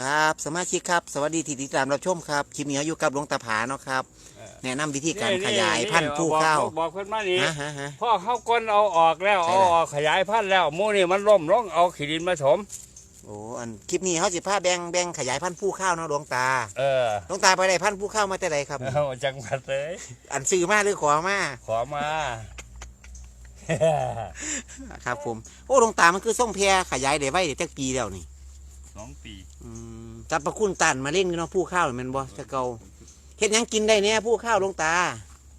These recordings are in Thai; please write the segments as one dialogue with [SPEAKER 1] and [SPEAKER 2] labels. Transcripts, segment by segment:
[SPEAKER 1] ครับสมาชิกครับ สวัสดีที่ติดตามรับชมครับคลิปนี้อยู่กับหลวงตาผาเนาะครับ
[SPEAKER 2] เออ
[SPEAKER 1] แนะนำวิธีการ
[SPEAKER 2] นี่
[SPEAKER 1] ขยาย
[SPEAKER 2] นี่
[SPEAKER 1] พันธุ์ผู้
[SPEAKER 2] บอก
[SPEAKER 1] ข้าว
[SPEAKER 2] บอกเพิ่นมานี่
[SPEAKER 1] ฮะฮะฮะ
[SPEAKER 2] พ่อเข้าก้นเอาออกแล้ว
[SPEAKER 1] ใช่
[SPEAKER 2] เอา
[SPEAKER 1] เลย
[SPEAKER 2] ออกขยายพันธุ์แล้วหมูนี่มันล่มลงเอาขีดินมาถม
[SPEAKER 1] โอ้อันคลิปนี้เขาสิพาแบ่งแบ่งขยายพันธุ์ผู้ข้าวเนาะหลวงตา
[SPEAKER 2] เออ
[SPEAKER 1] หลวงตาไปได้พันธุ์ผู้ข้าวมาแต่ใดครับ
[SPEAKER 2] เอาจังหวัดเลย
[SPEAKER 1] อันซื้อมาหรือขอมา
[SPEAKER 2] ขอมา
[SPEAKER 1] ครับผมโอ้หลวงตามันคือส่งแพรขยายได้ไว้ได้จักปีแล้วนี่
[SPEAKER 2] สองปี
[SPEAKER 1] อืมจับประคุณตันมาเล่นกันเนาะผู้ข้าวนี่แมันบ่จะเกาเฮ็ดหยังกินได้เนี่ยผู้ข้าวหลวงตา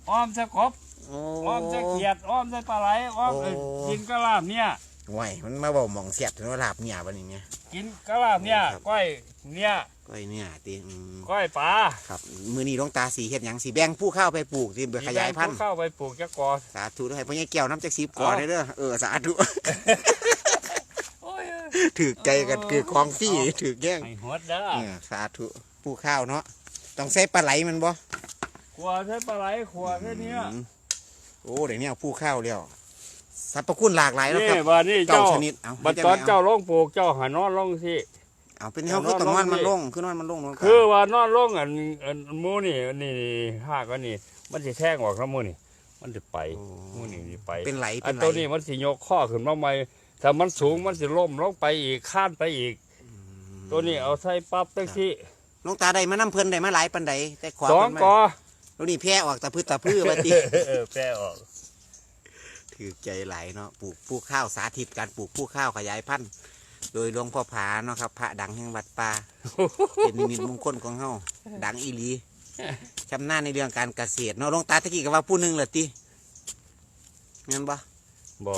[SPEAKER 2] อ้อมจะกบ
[SPEAKER 1] โอ้
[SPEAKER 2] อ้อมจะเขียดอ้อมจะปลาไหลอ้อม
[SPEAKER 1] โอ้
[SPEAKER 2] เอ้ยกินกะลาบเนี่ย
[SPEAKER 1] ห่วยมันมาบอกหมองเสียบถึงว่าลาบเนี่ยวันนี้เนี่ย
[SPEAKER 2] กินกะลาบเนี่ย
[SPEAKER 1] ครับ
[SPEAKER 2] ก้อยเนี่ย
[SPEAKER 1] ก้อยเนี่ยตีอืม
[SPEAKER 2] ก้อยปลา
[SPEAKER 1] ครับมือนี้หลวงตาสีเฮ็ดหยังสีแบ่งผู้ข้าวไปปลูกสิไปขยายพันธุ์
[SPEAKER 2] เข้าไปปลูกจะกอ
[SPEAKER 1] สาธุด้วยพ่อใหญ่แก้วน้ำจักสีก่อน
[SPEAKER 2] เอา
[SPEAKER 1] เด้อเออสาธุ
[SPEAKER 2] โอ้ย
[SPEAKER 1] ถือใจกันคือของพี่ถือแย่ง
[SPEAKER 2] ไอ้หัวเด้อ
[SPEAKER 1] เออสาธุผู้ข้าวเนาะต้องใส่ปลาไหลมันบ่
[SPEAKER 2] ขวใช้ปลาไหลขวใช้เนี้ย
[SPEAKER 1] อืมโอ้เดี๋ยวนี้เอาผู้ข้าวแล้วสรรพคุณหลากหลายแล้วค
[SPEAKER 2] นี่
[SPEAKER 1] รับ
[SPEAKER 2] บ้านนี่
[SPEAKER 1] เก้า
[SPEAKER 2] เจ้า
[SPEAKER 1] ชนิดเอา
[SPEAKER 2] บัดตอนเจ้าลงปลูกเจ้าหานอนลงสิ
[SPEAKER 1] เอาเป็นเฮาคือต้องนอนมันลงคือนอนมันลงหลวงตา
[SPEAKER 2] คือว่านอนลงอันอันหมูนี่อันนี่นี่หากอันนี้มันสิแท่งออกแล้วมูนี่ มันสิไป
[SPEAKER 1] โอ้
[SPEAKER 2] หมูนี่สิไป
[SPEAKER 1] เป็นไหล
[SPEAKER 2] อั
[SPEAKER 1] เป็นนไหล
[SPEAKER 2] ตัวนี้มันสิยกข้อขึ้นมาใหม่ ถ้ามันสูงมันสิล่มลงไปอีกข้านไปอีก ตัวนี้เอาใส่ปั๊บตั้งที่
[SPEAKER 1] หลวงตาได้มาน้ำเพิ่นได้มาหลายปันใดแต่ขวา
[SPEAKER 2] สอง
[SPEAKER 1] เพิ่น
[SPEAKER 2] ก
[SPEAKER 1] มา
[SPEAKER 2] อ
[SPEAKER 1] แล้วนี่แพร่ออกตะพื้ตะพื้ว่าติ
[SPEAKER 2] เออแปรออก
[SPEAKER 1] ถือใจไหลายเนาะปลูกผู้ข้าวสาธิตการปลูกผู้ข้าวขยายพันธุ์โดยหลวงพ่อผาเนาะครับ พระดังแห่งวัดป่าเป็นนิมิตมงคลของเฮาดังอีหลีชำนาญในเรื่องการเกษตรเนาะหลวงตาตะกี้ก็ว่าผู้หนึงเหรอติเงินบ่
[SPEAKER 2] บ่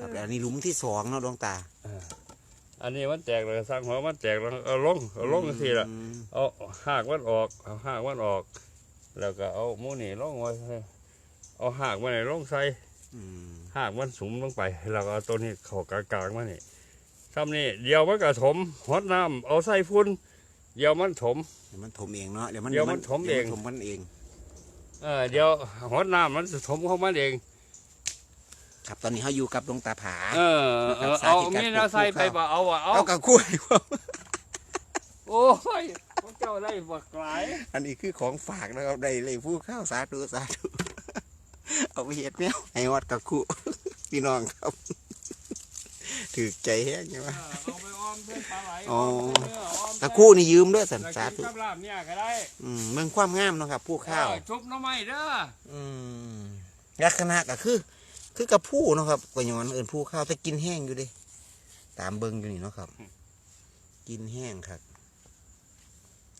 [SPEAKER 1] ครับแล้วอันนี้หลุมที่สองเนาะหลวงตา
[SPEAKER 2] อันนี้มันแตกแล้วสร้างหัวมันแตกแล้วเอาลงเอาลงทีละ
[SPEAKER 1] อืม
[SPEAKER 2] เอาหากมันออกเอาหากมันออก แล้วก็เอาหมูนี่ลงไว้เอาหากมันนี่ลงใส่
[SPEAKER 1] อืม
[SPEAKER 2] หากมันสุมลงไปแล้วก็เอาตัวนี้เข้ากลางๆมันนี่ทำนี่เดี๋ยวมันก็ถมหดน้ำเอาใส่ฟุ้นเดี๋ยวมันถม
[SPEAKER 1] เดี๋ยวมันถมเองเนาะเดี๋ยวมัน
[SPEAKER 2] เดี๋ยวมันถมเอง
[SPEAKER 1] ดี๋ยวนถมมันเอง
[SPEAKER 2] เออเดี๋ยวหดน้ำมันจะถมของมันเอง
[SPEAKER 1] ครับตอนนี้เขาอยู่กับหลวงตาผา
[SPEAKER 2] เออเออ
[SPEAKER 1] สา
[SPEAKER 2] เอา
[SPEAKER 1] ธิตการ
[SPEAKER 2] มีนาใส่ไป
[SPEAKER 1] ปลูกข้าว
[SPEAKER 2] บ่เอาอะเอา
[SPEAKER 1] เอากับกล้วย
[SPEAKER 2] โอ้ยพวกเจ้าได้บักหลาย
[SPEAKER 1] อันนี้คือของฝากนะครับได้เลยผู้ข้าวสาธุสาธุเอาไปเห็ดแมวให้วัดกับคู่พี่น้องครับถือใจแห้งใช่ไหม
[SPEAKER 2] เออเอาไปออมเส้นปลาไหล
[SPEAKER 1] อ๋อ
[SPEAKER 2] ออมเส้นเนื้อออม
[SPEAKER 1] กับคู่นี่ยืมด้วยสัน
[SPEAKER 2] แล้ว
[SPEAKER 1] สา
[SPEAKER 2] กิน
[SPEAKER 1] ธุ
[SPEAKER 2] กับลาบเนี่ยก็ได้
[SPEAKER 1] อืมเมืองความงามเนาะครับผู้ข้าว
[SPEAKER 2] เออชุบหน้ำไม้เด้อ
[SPEAKER 1] อืมลักษณะก็คือ คือกับผู้เนาะครับก็ย้อนเอินผู้ข้าวแต่กินแห้งอยู่เดิตามเบิงอยู่นี่เนาะครับ กินแห้งครับ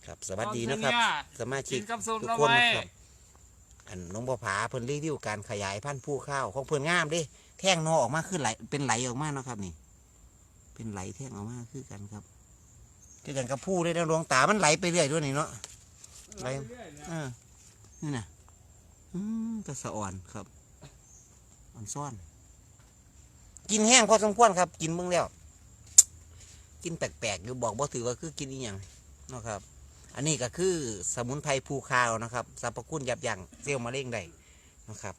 [SPEAKER 1] ครับสวัสดีนะครับ สมาชิ
[SPEAKER 2] กิ
[SPEAKER 1] ก
[SPEAKER 2] นกับซุป
[SPEAKER 1] ทุก
[SPEAKER 2] หน้ำ
[SPEAKER 1] คน
[SPEAKER 2] ไม้
[SPEAKER 1] นะครับอันหลวงพ่อผาเพิ่นรีวิวการขยายพันธุ์ผู้ข้าวของเพิ่นงามเด้แท่งนอออกมาคือไหลเป็นไหลออกมาเนาะครับ นี่ เป็นไหลแท่งออกมาคือกันครับคือกันกับผู้เลยนะดวงตามันไหลไปเรื่อยด้วยนี่เนาะไป
[SPEAKER 2] เรื่อยๆเนี่ย
[SPEAKER 1] เออนี่นะอืมกระสะอ่อนครับ อ่อนซ่อน กินแห้งพอสมควรครับ กินเบิ่งแล้ว กินแปลกๆอยู่บอกบ่ถือว่าคือกินอีหยังเนาะครับ อันนี้ก็คือสมุนไพรภูคาวนะครับสรรพคุณยับยั้งเซลล์มะเร็งได้นะครับ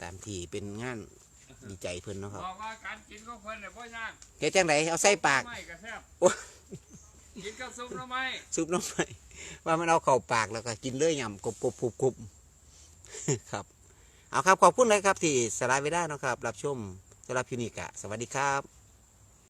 [SPEAKER 1] ตามที่เป็นงานดีใจเพิ่นเนาะครับ
[SPEAKER 2] บอกว่าการกินของเพิ่นเนี่ยบ่ยาก
[SPEAKER 1] เฮ็ดจังไดเอาใส่ปาก
[SPEAKER 2] หน้ำไม้ก็แซ่บ
[SPEAKER 1] โอ้
[SPEAKER 2] กินกับซุปหน้ำไม้
[SPEAKER 1] ซุปน้ำไปว่ามันเอาเข้าปากแล้วก็กินเลยยำกรุบกรุบกรุบกรุบครับ เอาครับขอบคุณเลยครับที่สลายเวลาเนาะครับ รับชมสำหรับพินิกะสวัสดีครับ